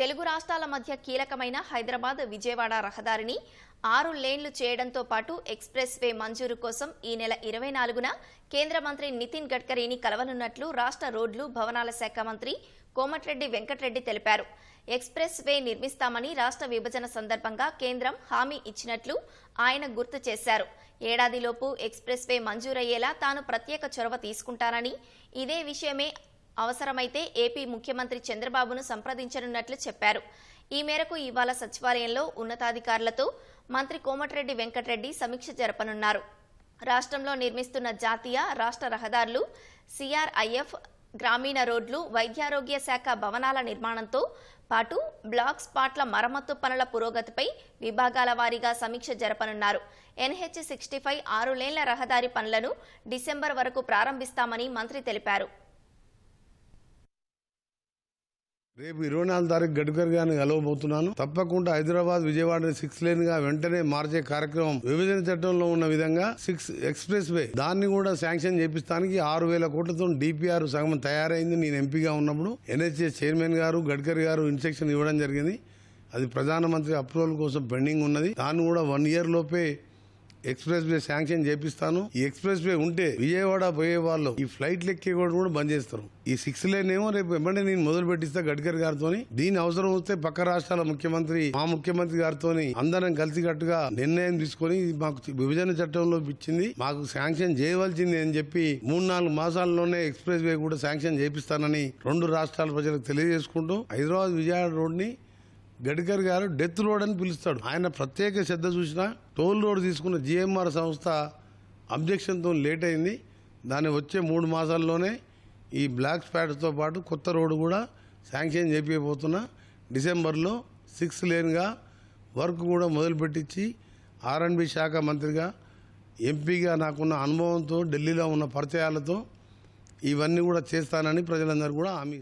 తెలుగు రాష్ట్రాల మధ్య కీలకమైన హైదరాబాద్ విజయవాడ రహదారిని ఆరు లేన్లు చేయడంతో పాటు ఎక్స్ప్రెస్ వే మంజూరు కోసం ఈ నెల ఇరవై నాలుగున కేంద్ర మంత్రి నితిన్ గడ్కరీని కలవనున్నట్లు రాష్ట్ర రోడ్లు భవనాల శాఖ మంత్రి కోమటిరెడ్డి వెంకటరెడ్డి తెలిపారు. ఎక్స్ప్రెస్ వే నిర్మిస్తామని రాష్ట్ర విభజన సందర్భంగా కేంద్రం హామీ ఇచ్చినట్లు ఆయన గుర్తు చేశారు. ఏడాదిలోపు ఎక్స్ప్రెస్ వే మంజూరయ్యేలా తాను ప్రత్యేక చొరవ తీసుకుంటానని ఇదే విషయమే అవసరమైతే ఏపీ ముఖ్యమంత్రి చంద్రబాబును సంప్రదించనున్నట్లు చెప్పారు. ఈ మేరకు ఇవాళ సచివాలయంలో ఉన్నతాధికారులతో మంత్రి కోమటిరెడ్డి వెంకటరెడ్డి సమీక్ష జరపనున్నారు. రాష్ట్రంలో నిర్మిస్తున్న జాతీయ రాష్ట్ర రహదారులు సిఆర్ఐఎఫ్ గ్రామీణ రోడ్లు వైద్యారోగ్య శాఖ భవనాల నిర్మాణంతో పాటు బ్లాక్ స్పాట్ల మరమ్మతు పనుల పురోగతిపై విభాగాల వారీగా సమీక్ష జరపనున్నారు. ఎన్హెచ్ సిక్స్టీ ఫైవ్ ఆరు లేన్ల రహదారి పనులను డిసెంబర్ వరకు ప్రారంభిస్తామని మంత్రి తెలిపారు. రేపు ఇరవై నాలుగు తారీఖు గడ్కరీ గారిని కలవబోతున్నాను. తప్పకుండా హైదరాబాద్ విజయవాడ సిక్స్ లేన్గా వెంటనే మార్చే కార్యక్రమం విభజన చట్టంలో ఉన్న విధంగా సిక్స్ ఎక్స్ప్రెస్ వే దాన్ని కూడా శాంక్షన్ చేపిస్తానికి ఆరు వేల కోట్లతో డిపిఆర్ సగం తయారైంది. నేను ఎంపీగా ఉన్నప్పుడు ఎన్హెచ్ఎస్ చైర్మన్ గారు గడ్కరీ గారు ఇన్స్ట్రక్షన్ ఇవ్వడం జరిగింది. అది ప్రధానమంత్రి అప్రూవల్ కోసం పెండింగ్ ఉన్నది. దాన్ని కూడా వన్ ఇయర్ లోపే ఎక్స్ప్రెస్ వే శాంక్షన్ చేపిస్తాను. ఈ ఎక్స్ప్రెస్ వే ఉంటే విజయవాడ పోయే వాళ్ళు ఈ ఫ్లైట్ లెక్కే కూడా కూడా బంద్ చేస్తారు. ఈ సిక్స్ లైన్ ఏమో రేపు వెంబడే నేను మొదలు పెట్టిస్తా గడ్కరీ గారితో దీని అవసరం వస్తే పక్క రాష్ట్రాల ముఖ్యమంత్రి మా ముఖ్యమంత్రి గారితో అందరం కలిసికట్టుగా నిర్ణయం తీసుకొని మాకు విభజన చట్టంలో ఇచ్చింది. మాకు శాంక్షన్ చేయవలసింది అని చెప్పి మూడు నాలుగు మాసాల్లోనే ఎక్స్ప్రెస్ వే కూడా శాంక్షన్ చేపిస్తానని రెండు రాష్ట్రాల ప్రజలకు తెలియజేసుకుంటూ హైదరాబాద్ విజయవాడ రోడ్ని గడ్కర్ గారు డెత్ రోడ్ అని పిలుస్తాడు. ఆయన ప్రత్యేక శ్రద్ధ చూసిన టోల్ రోడ్ తీసుకున్న జిఎంఆర్ సంస్థ అబ్జెక్షన్తో లేట్ అయింది. దాన్ని వచ్చే మూడు మాసాల్లోనే ఈ బ్లాక్ స్పాట్తో పాటు కొత్త రోడ్డు కూడా శాంక్షన్ చేపిపోతున్నా డిసెంబర్లో సిక్స్ లేన్గా వర్క్ కూడా మొదలుపెట్టించి ఆర్ఎండ్బి శాఖ మంత్రిగా ఎంపీగా నాకున్న అనుభవంతో ఢిల్లీలో ఉన్న పరిచయాలతో ఇవన్నీ కూడా చేస్తానని ప్రజలందరూ కూడా హామీ